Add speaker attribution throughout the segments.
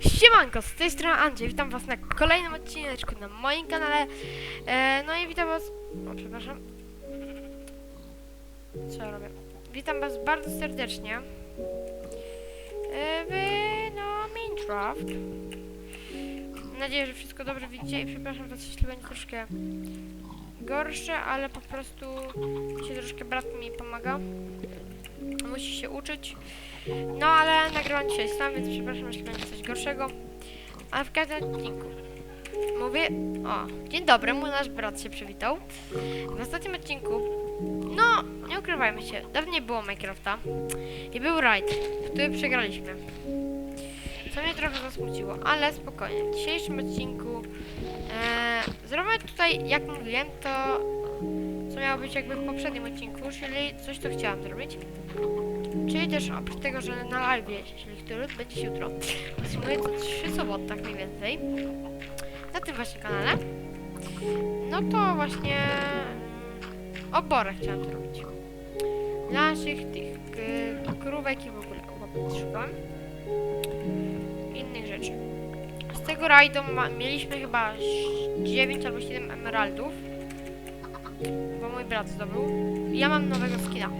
Speaker 1: Siemanko, z tej strony Andrzej, witam was na kolejnym odcineczku na moim kanale. E, No i witam was, o przepraszam. Co robię? Witam was bardzo serdecznie. E, w, no, Minecraft. Mam nadzieję, że wszystko dobrze widzicie i przepraszam was, jeśli będzie troszkę gorsze, ale po prostu się troszkę brat mi pomaga Musi się uczyć no ale nagrywam dzisiaj sam, więc przepraszam, jeśli będzie coś gorszego. Ale w każdym odcinku mówię... O, dzień dobry, mój nasz brat się przywitał. W ostatnim odcinku, no, nie ukrywajmy się, dawniej było Minecrafta i był raid, który przegraliśmy. Co mnie trochę zasmuciło, ale spokojnie. W dzisiejszym odcinku e, zrobię tutaj, jak mówiłem, to co miało być jakby w poprzednim odcinku, czyli coś, co chciałam zrobić. Czyli też oprócz tego, że na live, czyli który będzie jutro, streamuję co 3 soboty, tak mniej więcej, na tym właśnie kanale, no to właśnie mm, oborę chciałam zrobić. Dla naszych tych k- krówek i w ogóle szukam. Innych rzeczy. Z tego rajdu mieliśmy chyba 9 albo 7 emeraldów, bo mój brat zdobył. Ja mam nowego skina.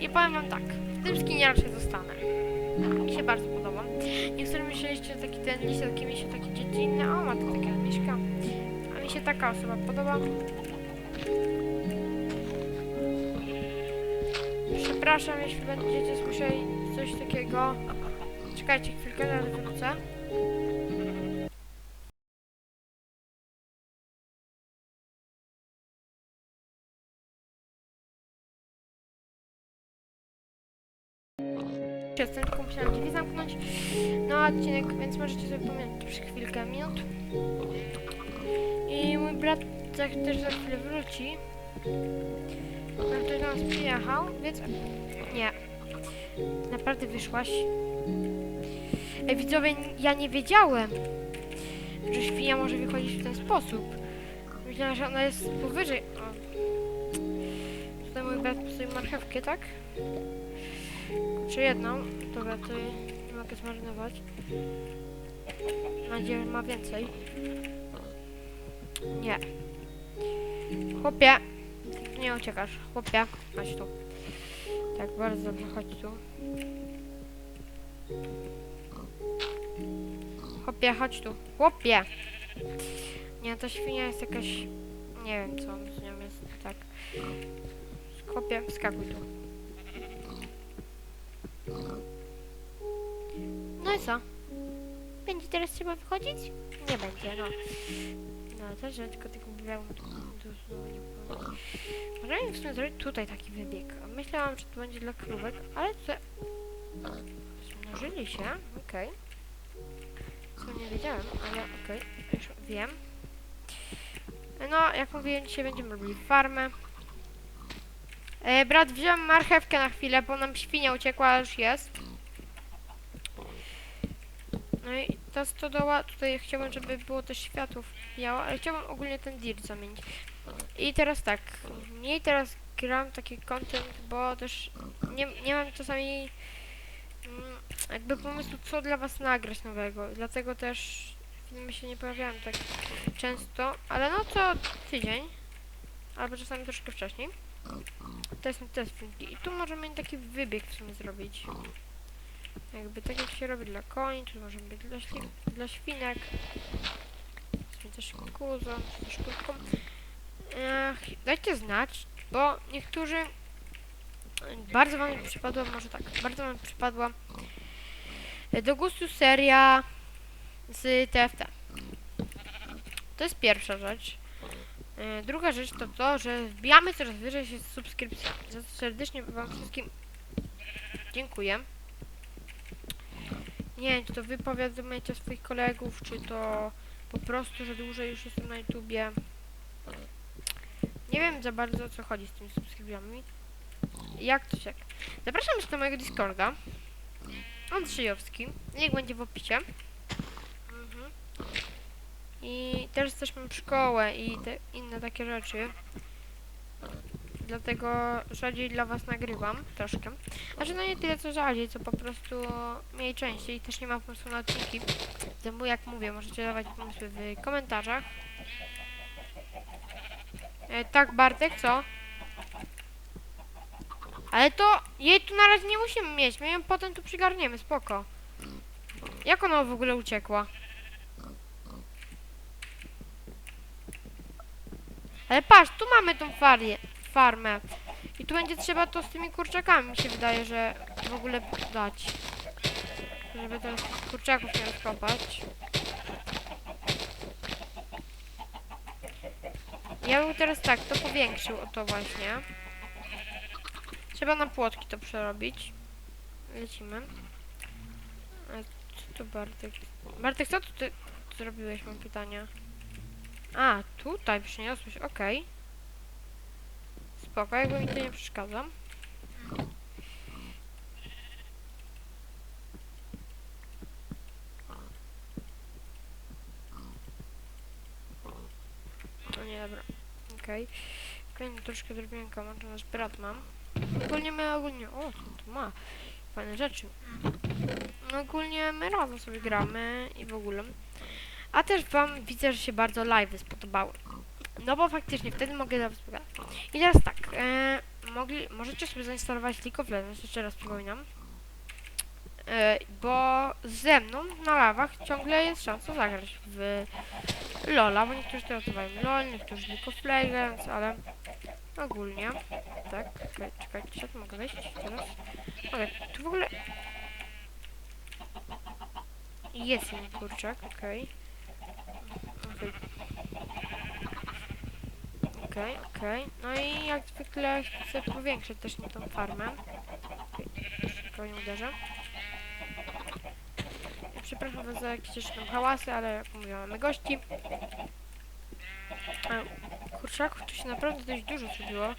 Speaker 1: I powiem wam tak, tym skinie raczej zostanę. Mi się bardzo podoba. Niektórzy myśleliście, że taki ten lis taki mi się taki dziecinny, o ma tu takie mieszka. A mi się taka osoba podoba. Przepraszam, jeśli będziecie słyszeli coś takiego. Czekajcie chwilkę, zaraz wrócę. Możecie sobie przez chwilkę minut. I mój brat też za chwilę wróci. On tutaj do nas przyjechał, więc nie. Naprawdę wyszłaś. Ej, widzowie, ja nie wiedziałem, że świnia może wychodzić w ten sposób. Myślałam, że ona jest powyżej. O. Tutaj mój brat postawił marchewkę, tak? Czy jedną? Dobra, to nie mogę zmarnować. Mam nadzieję, że ma więcej. Nie. Chłopie. Nie uciekasz. Chłopie. Chodź tu. Tak, bardzo dobrze, chodź tu. Chłopie, chodź tu. Chłopie! Nie, ta świnia jest jakaś... Nie wiem, co z nią jest. Tak. Chłopie, wskakuj tu. No i co? Będzie teraz trzeba wychodzić? Nie będzie, no. No, też że tylko tego tu znowu nie było. Możemy w sumie zrobić tutaj taki wybieg. Myślałam, że to będzie dla krówek, ale tutaj... Zmnożyli się, okej. Co nie wiedziałem, ale okej, już wiem. No, jak mówiłem, dzisiaj będziemy robili farmę. E, brat, wziąłem marchewkę na chwilę, bo nam świnia uciekła, już jest. No i ta stodoła, tutaj chciałbym, żeby było też światło biało, ale chciałbym ogólnie ten dirt zamienić. I teraz tak, mniej teraz gram taki content, bo też nie, nie mam czasami mm, jakby pomysłu, co dla was nagrać nowego. Dlatego też filmy się nie pojawiają tak często, ale no co tydzień, albo czasami troszkę wcześniej. To są te filmiki. I tu możemy taki wybieg w sumie zrobić. Jakby tak jak się robi dla koni, tu może być dla, śli- dla świnek. Są też kuzą, też kurką. Ech, dajcie znać, bo niektórzy bardzo wam przypadła, może tak, bardzo wam przypadła do gustu seria z TFT. To jest pierwsza rzecz. E, Druga rzecz to to, że wbijamy coraz wyżej się z subskrypcjami. Za to serdecznie wam wszystkim dziękuję. Nie wiem, czy to wy powiadomiacie swoich kolegów, czy to po prostu, że dłużej już jestem na YouTubie. Nie wiem za bardzo o co chodzi z tymi subskrypcjami. Jak to się. Zapraszam już do mojego Discorda. Andrzejowski. Link będzie w opisie. Mhm. I też też mam szkołę i te inne takie rzeczy. Dlatego rzadziej dla was nagrywam troszkę. Znaczy no nie tyle co rzadziej, co po prostu mniej częściej. Też nie mam pomysłu na odcinki. Temu jak mówię, możecie dawać pomysły w komentarzach. E, tak Bartek, co? Ale to jej tu na razie nie musimy mieć, my ją potem tu przygarniemy, spoko. Jak ona w ogóle uciekła? Ale patrz, tu mamy tą farię, farmę. I tu będzie trzeba to z tymi kurczakami, mi się wydaje, że w ogóle dać. Żeby teraz kurczaków nie rozkopać. Ja bym teraz tak, to powiększył o to właśnie. Trzeba na płotki to przerobić. Lecimy. A co to Bartek? Bartek, co tu ty zrobiłeś, mam pytanie. A, tutaj przyniosłeś, okej. Spoko, jakby mi to nie przeszkadza. No nie, dobra. Okej. Okay. Okay, troszkę zrobiłem komentarz, nasz brat mam. Ogólnie my ogólnie... O, tu ma? Fajne rzeczy. No ogólnie my razem sobie gramy i w ogóle. A też wam widzę, że się bardzo live'y spodobały. No bo faktycznie wtedy mogę dla was. I teraz tak, e, mogli, możecie sobie zainstalować League of Legends, jeszcze raz przypominam. E, bo ze mną na lawach ciągle jest szansa zagrać w LoLa, bo niektórzy to nazywają LoL, niektórzy League of Legends, ale ogólnie, tak, okej, czekajcie, mogę wejść teraz? Mogę, tu w ogóle jest jeden kurczak, okej. Okej. Okej, okej. No i jak zwykle chcę powiększyć też tą farmę. Okay. nie uderzę. Przepraszam was za jakieś tam hałasy, ale jak mówiłam, mamy gości. Kurczaków tu się naprawdę dość dużo zrobiło.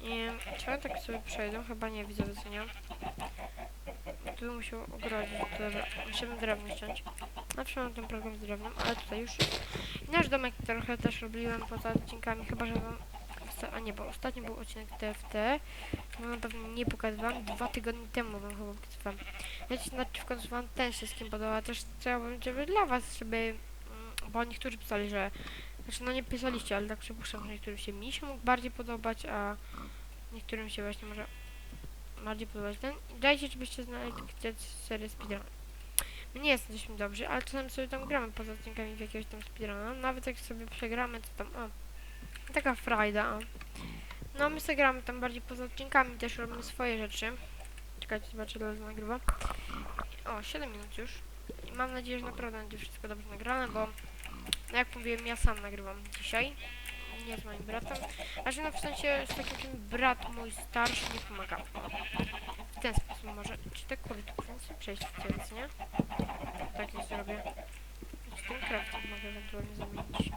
Speaker 1: I czy tak sobie przejdą? Chyba nie widzę wycenia. Tu bym musiał ogrodzić, dobra, musimy drewno ściąć. Zawsze mam ten problem z drewnem, ale tutaj już nasz domek trochę też robiłem poza odcinkami, chyba że wam... A nie, bo ostatnio był odcinek TFT. Wam na pewno nie pokazywałam. Dwa tygodnie temu wam chyba pokazywałam. Wiecie, znaczy w końcu wam ten się z kim podoba. Też chciałabym, żeby dla was, żeby... mm, Bo niektórzy pisali, że... Znaczy, no nie pisaliście, ale tak przypuszczam, że niektórym się mi się mógł bardziej podobać, a niektórym się właśnie może bardziej podobać ten. Dajcie, żebyście znali takie serię speedrun. Nie jesteśmy dobrzy, ale czasem sobie tam gramy poza odcinkami w jakiegoś tam speedruna. Nawet jak sobie przegramy, to tam, o, taka frajda. No, my sobie gramy tam bardziej poza odcinkami, też robimy swoje rzeczy. Czekajcie, zobaczę, ile nagrywa. O, 7 minut już. I mam nadzieję, że naprawdę będzie wszystko dobrze nagrane, bo no jak mówiłem, ja sam nagrywam dzisiaj. Nie z moim bratem. Znaczy, no w sensie z takim czym brat mój starszy nie pomaga. W ten sposób może. Czy te kury tu sobie przejść w cielec, nie? Tak nie zrobię. Z tym crafting mogę ewentualnie zamienić.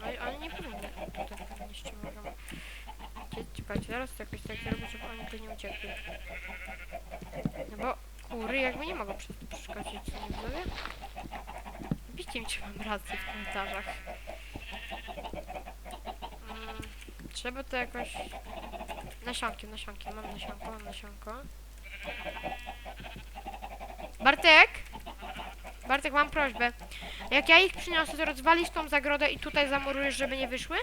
Speaker 1: No i oni nie powinny tutaj jeszcze mogą. Cie- Czekajcie, zaraz to jakoś tak zrobię, żeby oni tu nie uciekli. No bo kury jakby nie mogą przeszkodzić, co nie mówię? Napiszcie mi, czy mam rację w komentarzach. Mm, trzeba to jakoś... Nasionkiem, nasionkiem, mam nasionko, mam nasionko. Bartek! Bartek, mam prośbę. Jak ja ich przyniosę, to rozwalisz tą zagrodę i tutaj zamurujesz, żeby nie wyszły?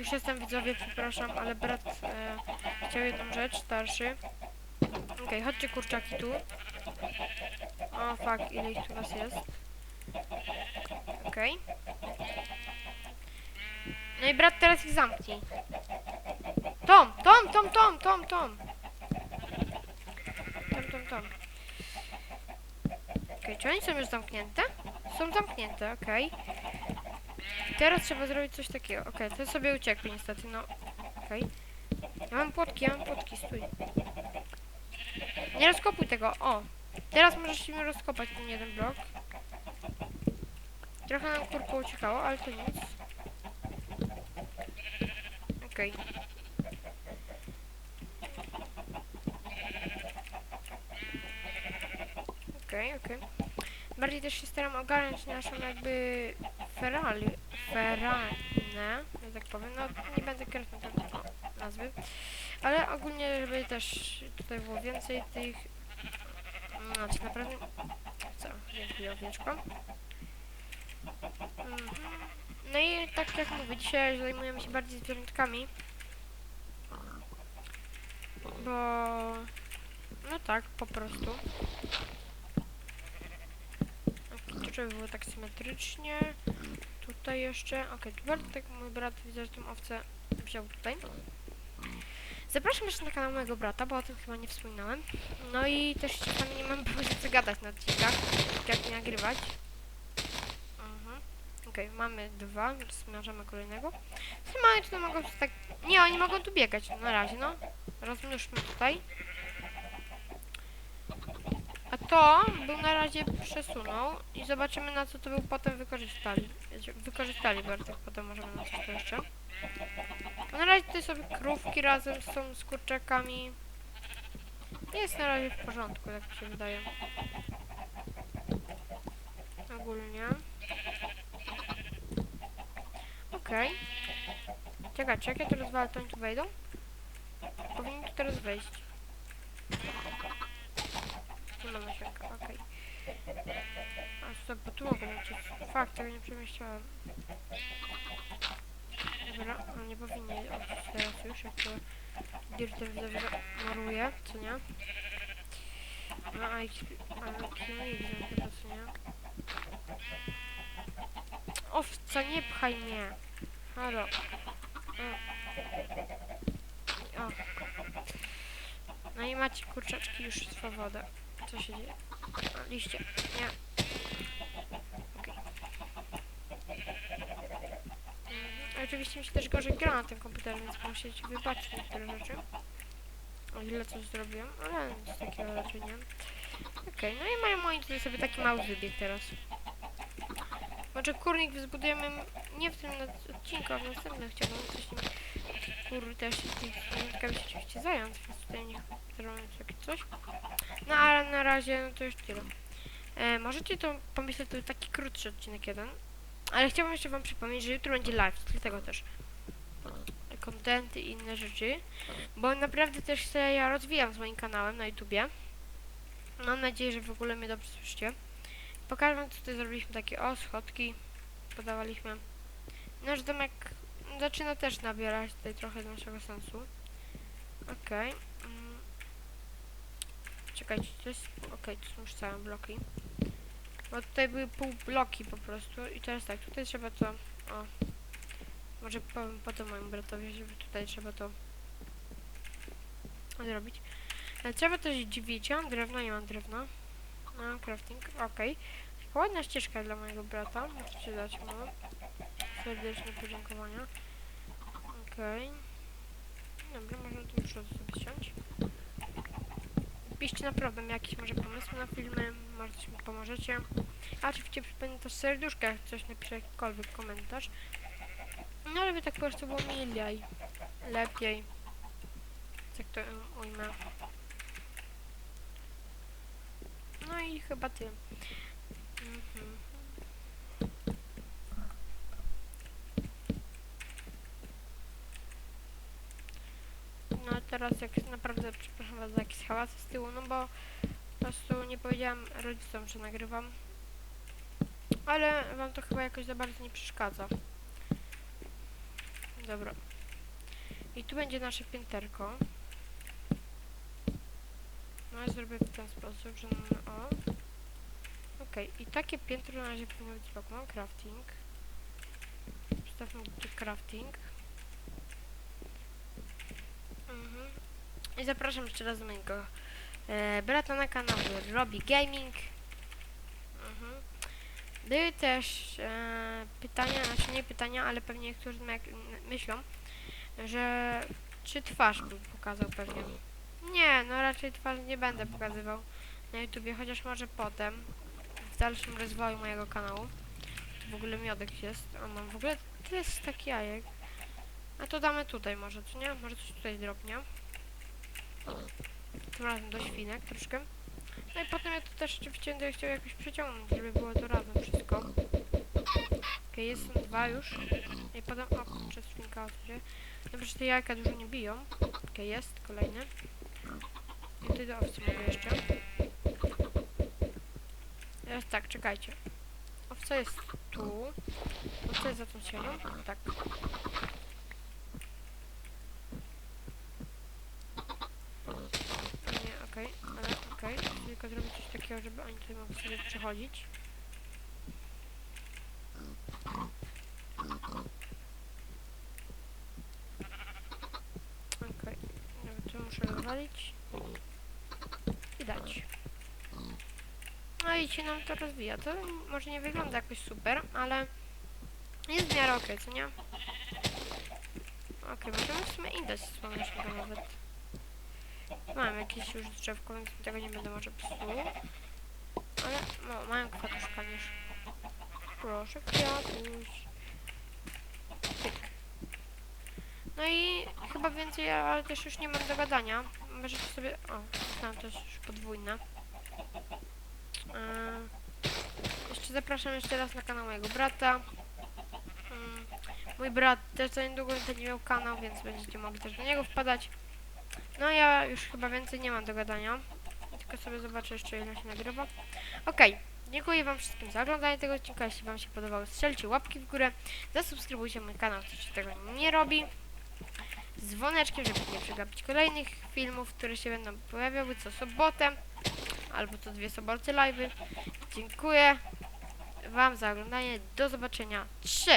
Speaker 1: Już jestem widzowie, przepraszam, ale brat e, chciał jedną rzecz, starszy. Okej, chodźcie kurczaki tu. O fuck, ile ich tu was jest. Okej. No i brat teraz ich zamknij. Tom, Tom, Tom, Tom, Tom, Tom. Tom, Tom, Tom. Okej, czy oni są już zamknięte? Są zamknięte, okej. Teraz trzeba zrobić coś takiego. Okej, to sobie uciekły niestety, no. Okej. Ja mam płotki, ja mam płotki, stój. Nie rozkopuj tego, o. Teraz możesz mi rozkopać ten jeden blok. Trochę nam kurko uciekało, ale to nic. Okej. Okej, okej. Bardziej też się staram ogarnąć naszą jakby ferali, feranę, że tak powiem. No nie będę kretną tam nazwy. Ale ogólnie, żeby też tutaj było więcej tych... No, tak naprawdę... Co? Dziękuję, owieczko. Mhm. No i tak jak mówię, dzisiaj zajmujemy się bardziej zwierzątkami. Bo... No tak, po prostu. Żeby było tak symetrycznie. Tutaj jeszcze... Okej, tu Bartek, mój brat, widzę, że tą owcę wziął tutaj. Zapraszam jeszcze na kanał mojego brata, bo o tym chyba nie wspominałem. No i też czasami nie mam pomysłu co gadać na odcinkach, jak nie nagrywać. Mhm. Okej, mamy dwa, zmierzamy kolejnego. Chyba oni tutaj mogą tak... Nie, oni mogą tu biegać na razie, no. Rozmnóżmy tutaj. To był na razie przesunął i zobaczymy na co to był potem wykorzystali. Wykorzystali Bartek, potem możemy na coś to jeszcze. Na razie tutaj sobie krówki razem są z kurczakami. Jest na razie w porządku, tak mi się wydaje. Ogólnie. Okej. Czekajcie, jak ja to oni tu wejdą? Powinni tu teraz wejść. Nasienka, okej. A co, bo tu mogę lecieć. Fakt, tego nie przemyślałem. Dobra, on nie powinien odejść teraz już, jak to dirtem widzę, że maruje, co nie? No, a ich, ale nie widzę chyba, co nie? Owca, nie pchaj mnie! Halo. No i macie kurczaczki już swobodę. Co się dzieje? Liście. Nie. Okej. Mhm. Oczywiście mi się też gorzej gra na tym komputerze, więc musicie wybaczyć niektóre rzeczy. O ile coś zrobiłem, ale nic takiego raczej nie. Okej, no i mają moi tutaj sobie taki mały wybieg teraz. Może kurnik zbudujemy nie w tym odcinku, a w następnym chciałbym coś nim kur też się się oczywiście zająć, więc tutaj niech zrobią takie coś. No ale na razie no to już tyle. E, możecie to pomyśleć, to taki krótszy odcinek jeden. Ale chciałbym jeszcze wam przypomnieć, że jutro będzie live, dlatego też. Kontenty i inne rzeczy. Bo naprawdę też się ja rozwijam z moim kanałem na YouTubie. Mam nadzieję, że w ogóle mnie dobrze słyszycie. Pokażę wam, co tutaj zrobiliśmy takie o, schodki podawaliśmy. Nasz domek zaczyna też nabierać tutaj trochę naszego sensu. Okej. mm. Czekajcie, to jest... Okej, to są już całe bloki. Bo tutaj były pół bloki po prostu i teraz tak, tutaj trzeba to... O. Może powiem potem mojemu bratowi, żeby tutaj trzeba to zrobić. Trzeba też dźwigia, drewno, nie mam drewna. No, crafting, okej. Taka ładna ścieżka dla mojego brata, możecie dać mu. Serdeczne podziękowania. Okej. Dobra, można tu już sobie. Piszcie naprawdę jakieś może pomysły na filmy, może coś mi pomożecie. A oczywiście przypomnę też serduszka, jak coś napisze jakikolwiek komentarz. No żeby tak po prostu było milej. Lepiej. Tak to ujmę. No i chyba tyle. Mhm. No a teraz jak naprawdę przepraszam was za jakieś hałasy z tyłu, no bo po prostu nie powiedziałam rodzicom, że nagrywam. Ale wam to chyba jakoś za bardzo nie przeszkadza. Dobra. I tu będzie nasze pięterko. No ja zrobię w ten sposób, że mamy o. Okej, i takie piętro na razie powinno być spoko. Mam crafting. Wstawmy tu crafting. Mhm. I zapraszam jeszcze raz do mojego e, brata na kanał Robi Gaming. Mhm. Były też e, pytania, znaczy nie pytania, ale pewnie niektórzy myślą, że czy twarz bym pokazał pewnie. Nie, no raczej twarz nie będę pokazywał na YouTubie, chociaż może potem, w dalszym rozwoju mojego kanału. Tu w ogóle miodek jest, a mam w ogóle tyle z takich jajek. A to damy tutaj może, czy nie? Może coś tutaj drobnie. Tym razem do świnek troszkę. No i potem ja to też oczywiście będę chciał jakoś przeciągnąć, żeby było to razem wszystko. Okej, jest są dwa już. I potem, o kurczę, świnka się. Dobrze, że te jajka dużo nie biją. Okej, jest, kolejny. I tutaj do owcy mogę jeszcze. Teraz tak, czekajcie. Owca jest tu. Owca jest za tą ścianą. Tak. Nie, okej, ale okej. Tylko zrobić coś takiego, żeby oni tutaj mogli sobie przechodzić. Okej, okay. to muszę rozwalić i dać. No i się nam to rozwija. To może nie wygląda jakoś super, ale jest w miarę okej, co nie? Okej, możemy w sumie inne słonecznego nawet. Mam jakieś już drzewko, więc tego nie będę może psuł. Ale no, mają kwiatuszka niż. Proszę, kwiatuś. No i chyba więcej ja też już nie mam do gadania. Możecie sobie... O, tam też już podwójne. Yy, jeszcze zapraszam jeszcze raz na kanał mojego brata. Mm, mój brat też za niedługo będzie miał kanał, więc będziecie mogli też do niego wpadać. No ja już chyba więcej nie mam do gadania. Tylko sobie zobaczę jeszcze ile się nagrywa. Okej, dziękuję wam wszystkim za oglądanie tego odcinka. Jeśli wam się podobało, strzelcie łapki w górę. Zasubskrybujcie mój kanał, kto tego nie robi. Dzwoneczkiem, żeby nie przegapić kolejnych filmów, które się będą pojawiały co sobotę. Albo co dwie soboty live'y. Dziękuję wam za oglądanie. Do zobaczenia. Cześć!